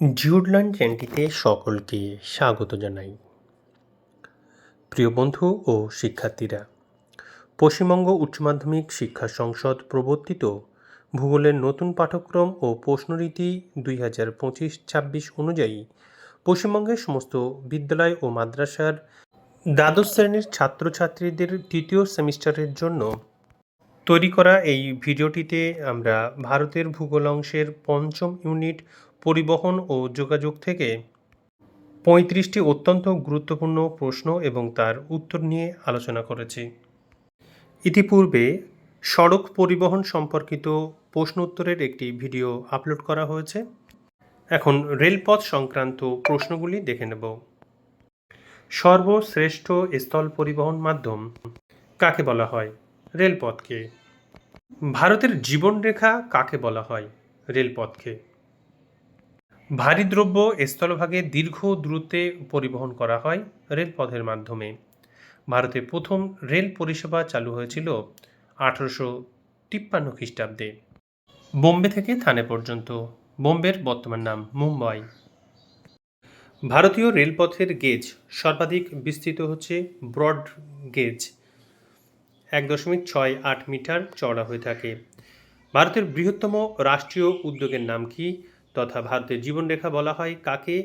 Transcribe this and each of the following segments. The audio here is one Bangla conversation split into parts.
জিউডল্যান্ড চ্যানেলটিতে সকলকে স্বাগত জানাই। প্রিয় বন্ধু ও শিক্ষার্থীরা, পশ্চিমবঙ্গ উচ্চ মাধ্যমিক শিক্ষা সংসদ প্রবর্তিত ভূগোলের নতুন পাঠ্যক্রম ও প্রশ্নরীতি দুই হাজার পঁচিশ ছাব্বিশ অনুযায়ী পশ্চিমবঙ্গের সমস্ত বিদ্যালয় ও মাদ্রাসার দ্বাদশ শ্রেণির ছাত্রছাত্রীদের তৃতীয় সেমিস্টারের জন্য তৈরি করা এই ভিডিওটিতে আমরা ভারতের ভূগোল অংশের পঞ্চম ইউনিট পরিবহন ও যোগাযোগ থেকে পঁয়ত্রিশটি অত্যন্ত গুরুত্বপূর্ণ প্রশ্ন এবং তার উত্তর নিয়ে আলোচনা করেছি। ইতিপূর্বে সড়ক পরিবহন সম্পর্কিত প্রশ্ন উত্তরের একটি ভিডিও আপলোড করা হয়েছে। এখন রেলপথ সংক্রান্ত প্রশ্নগুলি দেখে নেব। সর্বশ্রেষ্ঠ স্থল পরিবহন মাধ্যম কাকে বলা হয়? রেলপথকে। ভারতের জীবনরেখা কাকে বলা হয়? রেলপথকে। ভারী দ্রব্য স্থলভাগে দীর্ঘ দূরত্বে পরিবহন করা হয় রেলপথের মাধ্যমে। ভারতে প্রথম রেল পরিষেবা চালু হয়েছিল আঠারোশো তিপ্পান্ন খ্রিস্টাব্দে। বোম্বে থেকে থানে পর্যন্ত। বোম্বের বর্তমান নাম মুম্বাই। ভারতীয় রেলপথের গেজ সর্বাধিক বিস্তৃত হচ্ছে ব্রড গেজ। এক দশমিক ছয় আট মিটার চওড়া হয়ে থাকে। ভারতের বৃহত্তম রাষ্ট্রীয় উদ্যোগের নাম কি? তথা ভারতের জীবনরেখা বলা হয় কাকে?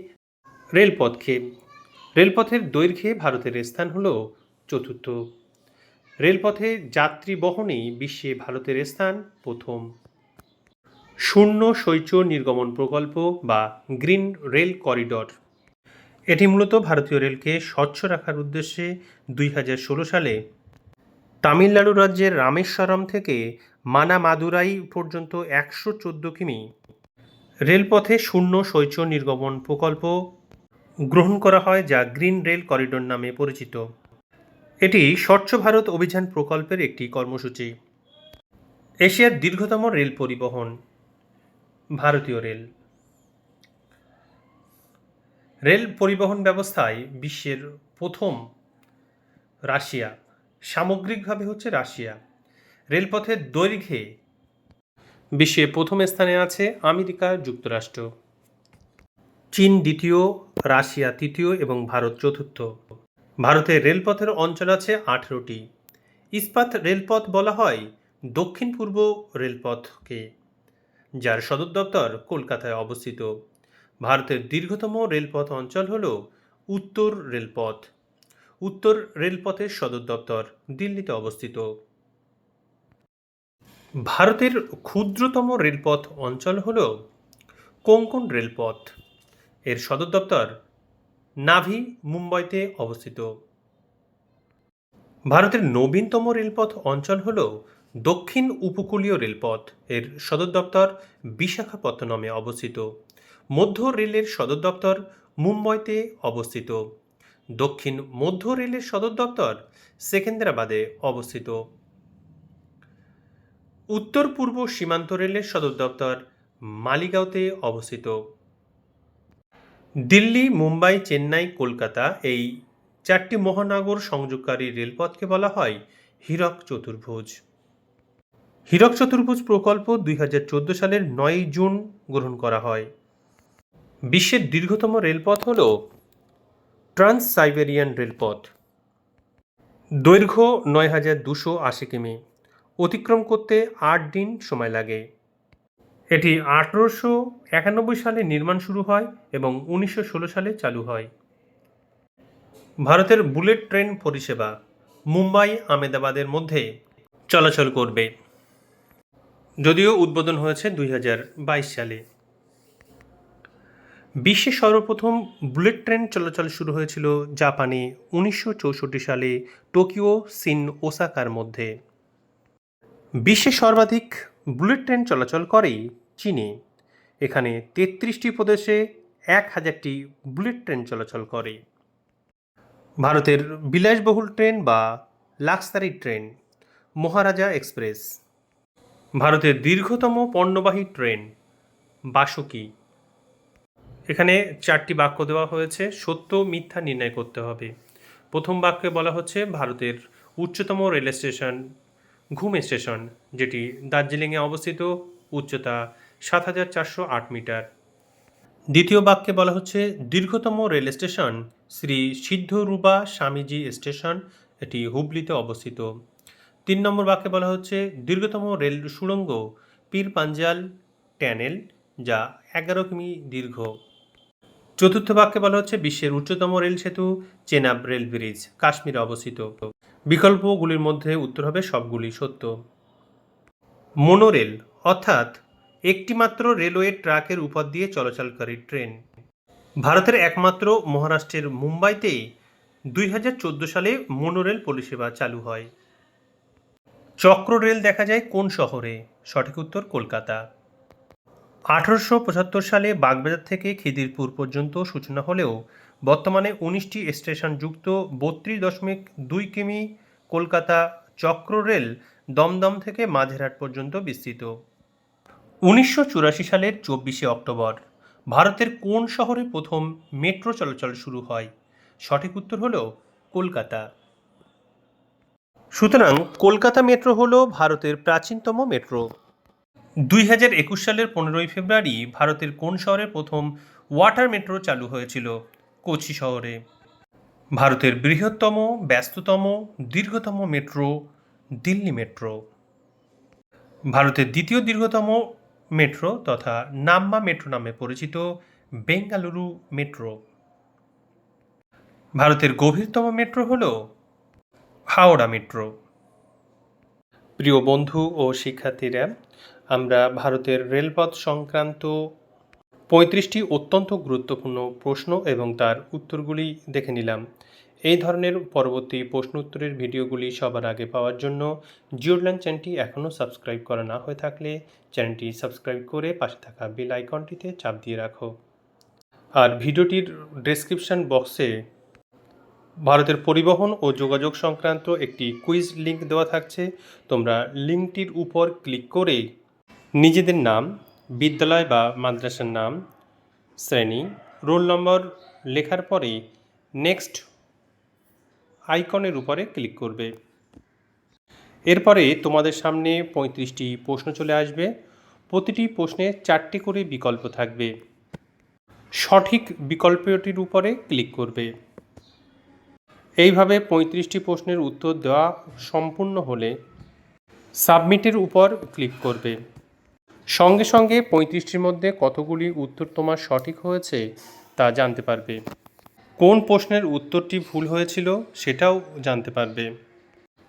রেলপথকে। রেলপথের দৈর্ঘ্যে ভারতের স্থান হল চতুর্থ। রেলপথে যাত্রী বহনেই বিশ্বে ভারতের স্থান প্রথম। শূন্য শৌচ নির্গমন প্রকল্প বা গ্রিন রেল করিডর। এটি মূলত ভারতীয় রেলকে স্বচ্ছ রাখার উদ্দেশ্যে দুই হাজার ষোলো সালে তামিলনাড়ু রাজ্যের রামেশ্বরম থেকে মানামাদুরাই পর্যন্ত একশো চোদ্দ কিমি রেলপথে শূন্য শৌচ নির্গমন প্রকল্প গ্রহণ করা হয় যা গ্রিন রেল করিডোর নামে পরিচিত। এটি স্বচ্ছ ভারত অভিযান প্রকল্পের একটি কর্মসূচি। এশিয়ার দীর্ঘতম রেল পরিবহন, ভারতীয় রেল। রেল পরিবহন ব্যবস্থায় বিশ্বের প্রথম রাশিয়া, সামগ্রিকভাবে হচ্ছে রাশিয়া। রেলপথের দৈর্ঘ্যে বিশ্বে প্রথম স্থানে আছে আমেরিকা যুক্তরাষ্ট্র। চীন দ্বিতীয়, রাশিয়া তৃতীয় এবং ভারত চতুর্থ। ভারতের রেলপথের অঞ্চল আছে আঠেরোটি। ইস্পাত রেলপথ বলা হয় দক্ষিণ পূর্ব রেলপথকে, যার সদর দপ্তর কলকাতায় অবস্থিত। ভারতের দীর্ঘতম রেলপথ অঞ্চল হল উত্তর রেলপথ। উত্তর রেলপথের সদর দপ্তর দিল্লিতে অবস্থিত। ভারতের ক্ষুদ্রতম রেলপথ অঞ্চল হল কোঙ্কন রেলপথ। এর সদর দপ্তর নাভি, মুম্বাইতে অবস্থিত। ভারতের নবীনতম রেলপথ অঞ্চল হল দক্ষিণ উপকূলীয় রেলপথ। এর সদর দপ্তর বিশাখাপত্তনমে অবস্থিত। মধ্য রেলের সদর দপ্তর মুম্বাইতে অবস্থিত। দক্ষিণ মধ্য রেলের সদর দপ্তর সেকেন্দ্রাবাদে অবস্থিত। উত্তর পূর্ব সীমান্ত রেলের সদর দপ্তর মালিগাঁওতে অবস্থিত। দিল্লি, মুম্বাই, চেন্নাই, কলকাতা এই চারটি মহানগর সংযোগকারী রেলপথকে বলা হয় হীরক চতুর্ভুজ। হীরক চতুর্ভুজ প্রকল্প দুই হাজার চোদ্দ সালের নয়ই জুন গ্রহণ করা হয়। বিশ্বের দীর্ঘতম রেলপথ হল ট্রান্স সাইবেরিয়ান রেলপথ। দৈর্ঘ্য নয় হাজার দুশো আশি কিমি। অতিক্রম করতে আট দিন সময় লাগে। এটি আঠেরোশো একানব্বই সালে নির্মাণ শুরু হয় এবং উনিশশো ষোলো সালে চালু হয়। ভারতের বুলেট ট্রেন পরিষেবা মুম্বাই আমেদাবাদের মধ্যে চলাচল করবে। যদিও উদ্বোধন হয়েছে দুই হাজার বাইশ সালে। বিশ্বে সর্বপ্রথম বুলেট ট্রেন চলাচল শুরু হয়েছিল জাপানে উনিশশো চৌষট্টি সালে টোকিও, সিন, ওসাকার মধ্যে। বিশ্বে সর্বাধিক বুলেট ট্রেন চলাচল করে চীনে। এখানে তেত্রিশটি প্রদেশে এক হাজারটি বুলেট ট্রেন চলাচল করে। ভারতের বিলাসবহুল ট্রেন বা লাক্সারি ট্রেন, মহারাজা এক্সপ্রেস। ভারতের দীর্ঘতম পণ্যবাহী ট্রেন, বাসুকি। এখানে চারটি বাক্য দেওয়া হয়েছে, সত্য, মিথ্যা নির্ণয় করতে হবে। প্রথম বাক্যে বলা হচ্ছে, ভারতের উচ্চতম রেল স্টেশন ঘুম স্টেশন যেটি দার্জিলিংয়ে অবস্থিত উচ্চতা সাত হাজার চারশো আট মিটার। দ্বিতীয় বাক্যে বলা হচ্ছে, দীর্ঘতম rail station Shri Siddharudha Swamiji station, এটি হুবলিতে অবস্থিত। তিন নম্বর বাক্যে বলা হচ্ছে, দীর্ঘতম রেল সুড়ঙ্গ পীর পাঞ্জাল ট্যানেল, যা এগারো কিমি দীর্ঘ। চতুর্থ বাক্যে বলা হচ্ছে, বিশ্বের উচ্চতম রেল সেতু, চেনাব রেল ব্রিজ, কাশ্মীরে অবস্থিত। বিকল্পগুলির মধ্যে উত্তর হবে সবগুলি সত্য। মোনোরেল অর্থাৎ একটিমাত্র রেলওয়ে ট্রাকের উপর দিয়ে চলাচলকারী ট্রেন। ভারতের একমাত্র মহারাষ্ট্রের মুম্বাইতে দুই হাজার সালে মোনোরেল পরিষেবা চালু হয়। চক্র রেল দেখা যায় কোন শহরে? সঠিক উত্তর কলকাতা। আঠারোশো পঁচাত্তর সালে বাগবাজার থেকে খিদিরপুর পর্যন্ত সূচনা হলেও বর্তমানে উনিশটি স্টেশন যুক্ত বত্রিশ দশমিক দুই কিমি কলকাতা চক্র রেল দমদম থেকে মাঝেরহাট পর্যন্ত বিস্তৃত। উনিশশো চুরাশি সালের চব্বিশে অক্টোবর, ভারতের কোন শহরে প্রথম মেট্রো চলাচল শুরু হয়? সঠিক উত্তর হল কলকাতা। সুতরাং কলকাতা মেট্রো হল ভারতের প্রাচীনতম মেট্রো। দুই হাজার একুশ সালের পনেরোই ফেব্রুয়ারি ভারতের কোন শহরে প্রথম ওয়াটার মেট্রো চালু হয়েছিল? কোচি শহরে। ভারতের বৃহত্তম, ব্যস্ততম, দীর্ঘতম মেট্রো, দিল্লি মেট্রো। ভারতের দ্বিতীয় দীর্ঘতম মেট্রো তথা নাম্মা মেট্রো নামে পরিচিত বেঙ্গালুরু মেট্রো। ভারতের গভীরতম মেট্রো হল হাওড়া মেট্রো। প্রিয় বন্ধু ও শিক্ষার্থীরা, আমরা ভারতের রেলপথ সংক্রান্ত পঁয়ত্রিশটি অত্যন্ত গুরুত্বপূর্ণ প্রশ্ন এবং তার উত্তরগুলি দেখে নিলাম। এই ধরনের পরবর্তী প্রশ্ন উত্তরের ভিডিওগুলি সবার আগে পাওয়ার জন্য জিওডল্যান্ড চ্যানেলটি এখনও সাবস্ক্রাইব করা না হয়ে থাকলে চ্যানেলটি সাবস্ক্রাইব করে পাশে থাকা বেল আইকনটিতে চাপ দিয়ে রাখো। আর ভিডিওটির ডেসক্রিপশন বক্সে ভারতের পরিবহন ও যোগাযোগ সংক্রান্ত একটি কুইজ লিংক দেওয়া থাকছে। তোমরা লিঙ্কটির উপর ক্লিক করে নিজেদের নাম বিদ্যালয় বা মাদ্রাসার নাম, শ্রেণি, রোল নম্বর লেখার পরে নেক্সট আইকনের উপরে ক্লিক করবে। এরপরে তোমাদের সামনে পঁয়ত্রিশটি প্রশ্ন চলে আসবে। প্রতিটি প্রশ্নে চারটি করে বিকল্প থাকবে। সঠিক বিকল্পটির উপরে ক্লিক করবে। এইভাবে পঁয়ত্রিশটি প্রশ্নের উত্তর দেওয়া সম্পূর্ণ হলে সাবমিটের উপর ক্লিক করবে। সঙ্গে সঙ্গে পঁয়ত্রিশটির মধ্যে কতগুলি উত্তর তোমার সঠিক হয়েছে তা জানতে পারবে। কোন প্রশ্নের উত্তরটি ভুল হয়েছিল সেটাও জানতে পারবে।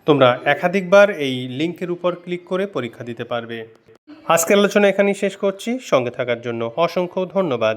তোমরা একাধিকবার এই লিঙ্কের উপর ক্লিক করে পরীক্ষা দিতে পারবে। আজকের আলোচনা এখানেই শেষ করছি। সঙ্গে থাকার জন্য অসংখ্য ধন্যবাদ।